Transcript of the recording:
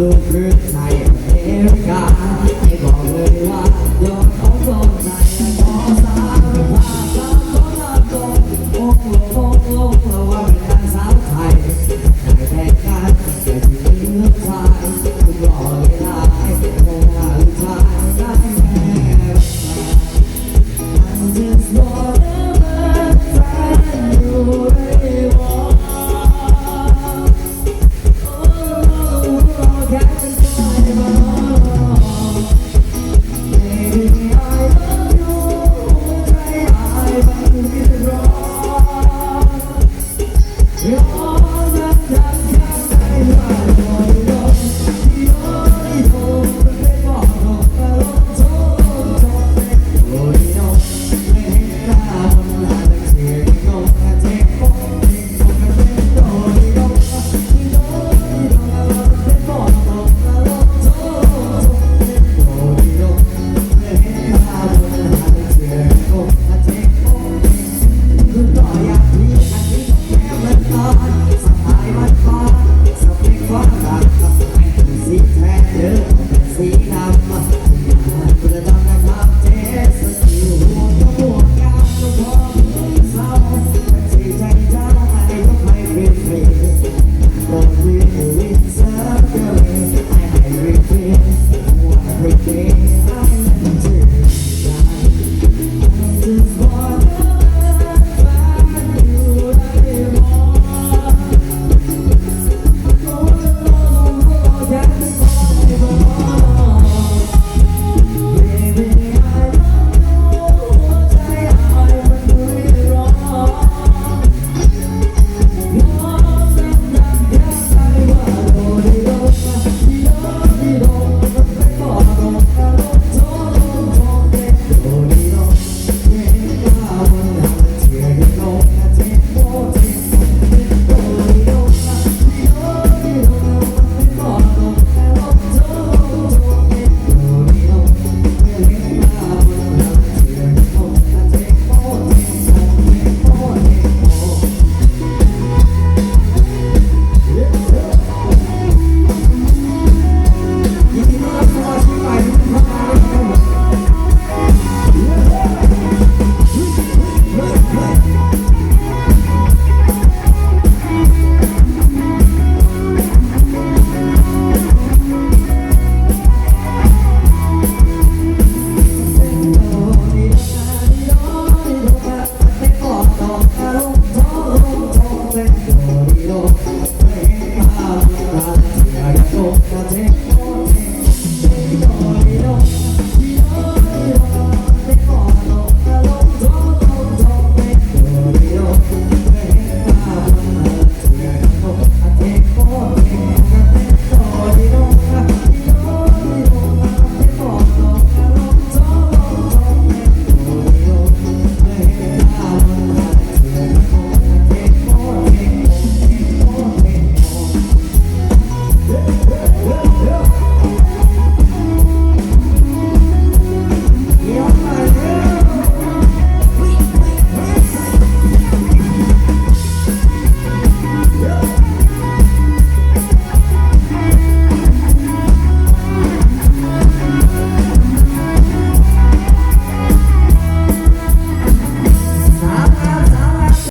ลูกพื้นไทยเอเมริกาให้บอกเลยว่ายอดของโลกในพอสารภาพลาก่อนลาก่อนโอ้โหโอ้โหเราว่าเป็นการสาวไทยไทยแต่งงานแต่ที่เลืองไทยคุณรอเวลา